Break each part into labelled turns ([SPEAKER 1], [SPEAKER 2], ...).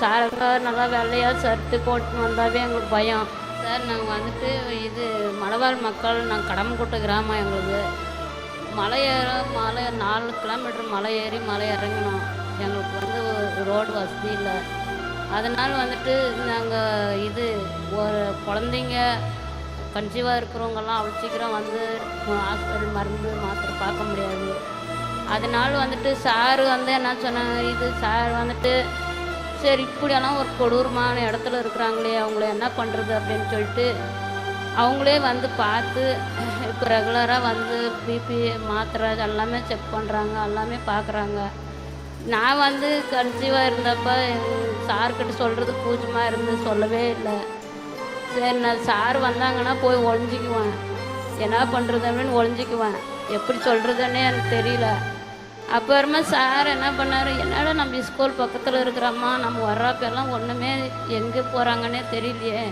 [SPEAKER 1] சாரங்க நல்லா வெள்ளையாக ஷர்ட்டு போட்டுன்னு வந்தாவே எங்களுக்கு பயம். சார் நாங்கள் வந்துட்டு இது மலைவாழ் மக்கள் நாங்கள் கடம்புட்டு கிராமம் எங்களுக்கு. மலை ஏற மலை நாலு கிலோமீட்டர் மலை ஏறி மலை இறங்கணும் எங்களுக்கு வந்து ரோடு வசதி இல்லை. அதனால் வந்துட்டு நாங்கள் இது ஒரு குழந்தைங்க கன்சீவாக இருக்கிறவங்கெல்லாம் அவ்வளோ சீக்கிரம் வந்து ஹாஸ்பிட்டல் மருந்து மாத்திரை பார்க்க முடியாது. அதனால் வந்துட்டு சார் வந்து என்ன சொன்னாங்க இது சார் வந்துட்டு சரி இப்படியெல்லாம் ஒரு கொடூரமான இடத்துல இருக்கிறாங்களே அவங்கள என்ன பண்ணுறது அப்படின்னு சொல்லிட்டு அவங்களே வந்து பார்த்து இப்போ ரெகுலராக வந்து பிபி மாத்திரை எல்லாமே செக் பண்ணுறாங்க எல்லாமே பார்க்குறாங்க. நான் வந்து கன்சீவாக இருந்தப்போ சார்கிட்ட சொல்கிறது கூச்சமாக இருந்து சொல்லவே இல்லை. சரி நான் சார் வந்தாங்கன்னா போய் ஒளிஞ்சிக்குவேன். என்ன பண்ணுறது அப்படின்னு ஒளிஞ்சிக்குவேன். எப்படி சொல்கிறதுன்னே எனக்கு தெரியல. அப்புறமா சார் என்ன பண்ணார்? என்னடா நம்ம ஸ்கூல் பக்கத்தில் இருக்கிறோம்மா நம்ம வர்றப்பெல்லாம் ஒன்றுமே எங்கே போகிறாங்கன்னே தெரியலையே.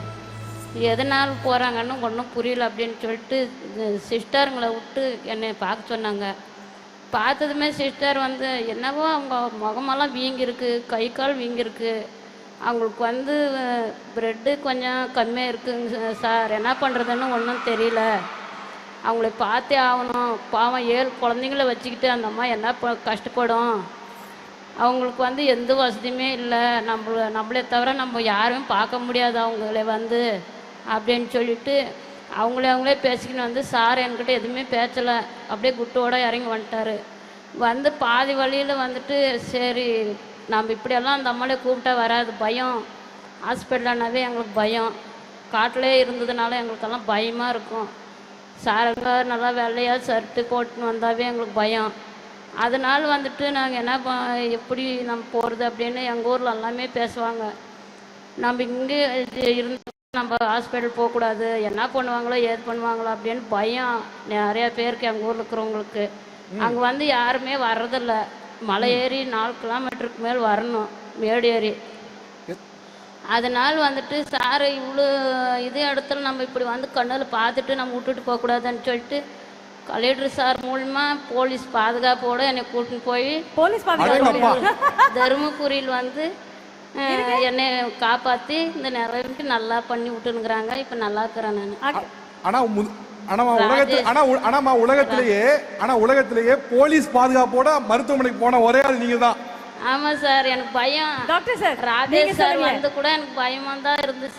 [SPEAKER 1] எதனால் போகிறாங்கன்னு ஒன்றும் புரியல அப்படின்னு சொல்லிட்டு சிஸ்டருங்களை விட்டு என்னை பார்க்க சொன்னாங்க. பார்த்ததுமே சிஸ்டர் வந்து என்னவோ அவங்க முகமெல்லாம் வீங்கியிருக்கு கை கால் வீங்கியிருக்கு. அவங்களுக்கு வந்து ப்ரெட்டு கொஞ்சம் கம்மியாக இருக்குங்க சார். என்ன பண்ணுறதுன்னு ஒன்றும் தெரியல. அவங்கள பார்த்தே ஆகணும். பாவம் ஏழு குழந்தைங்கள வச்சுக்கிட்டு அந்த அம்மா என்ன ப கஷ்டப்படும். அவங்களுக்கு வந்து எந்த வசதியுமே இல்லை. நம்மள நம்மளே தவிர நம்ம யாரும் பார்க்க முடியாது அவங்கள வந்து அப்படின்னு சொல்லிட்டு அவங்களே அவங்களே பேசிக்கின்னு வந்து சார் என்கிட்ட எதுவுமே பேசலை அப்படியே குட்டோட இறங்கி வந்துட்டாரு. வந்து பாதி வழியில் வந்துட்டு சரி நம்ம இப்படியெல்லாம் அந்த அம்மாலே கூப்பிட்டா வராது. பயம். ஹாஸ்பிட்டல்னாவே எங்களுக்கு பயம். காட்டிலே இருந்ததுனால எங்களுக்கெல்லாம் பயமாக இருக்கும். சாருங்க நல்லா வெள்ளையாக ஷர்ட்டு போட்டுன்னு வந்தாவே எங்களுக்கு பயம். அதனால் வந்துட்டு நாங்கள் என்ன ப எப்படி நம்ம போகிறது அப்படின்னு எங்கள் ஊரில் எல்லாமே பேசுவாங்க. நம்ம இங்கே இருந்து நம்ம ஹாஸ்பிட்டல் போகக்கூடாது என்ன பண்ணுவாங்களோ ஏது பண்ணுவாங்களோ அப்படின்னு பயம். நிறைய பேருக்கு எங்கள் ஊரில் இருக்கிறவங்களுக்கு. அங்கே வந்து யாருமே வர்றதில்ல. மலை ஏறி நாலு கிலோமீட்டருக்கு மேல் வரணும். மேடு ஏறி. அதனால் வந்துட்டு சார் இவ்வளோ இது இடத்துல நம்ம இப்படி வந்து கண்ணில் பார்த்துட்டு நம்ம விட்டுட்டு போகக்கூடாதுன்னு சொல்லிட்டு கலெக்டர் சார் மூலிமா போலீஸ் பாதுகாப்போட என்னை கூட்டின்னு போய்
[SPEAKER 2] போலீஸ்.
[SPEAKER 1] தருமபுரியில் வந்து என்னை காப்பாற்றி இந்த நிலைமைக்கு நல்லா பண்ணி விட்டுனுக்குறாங்க இப்போ நல்லா இருக்கிறேன் நான்.
[SPEAKER 3] ஆனா ஆனாமா உலகத்துல ஆனா ஆனாமா உலகத்திலேயே ஆனா உலகத்திலேயே போலீஸ் பாதுகாப்போட மருத்துவமனைக்கு போன ஒரே ஆள் நீங்க தான்
[SPEAKER 1] ஆமாம் சார் எனக்கு பயம்.
[SPEAKER 2] டாக்டர் சார்
[SPEAKER 1] ராஜேஷ் சார் வந்து கூட எனக்கு பயமாக தான் இருந்துச்சு.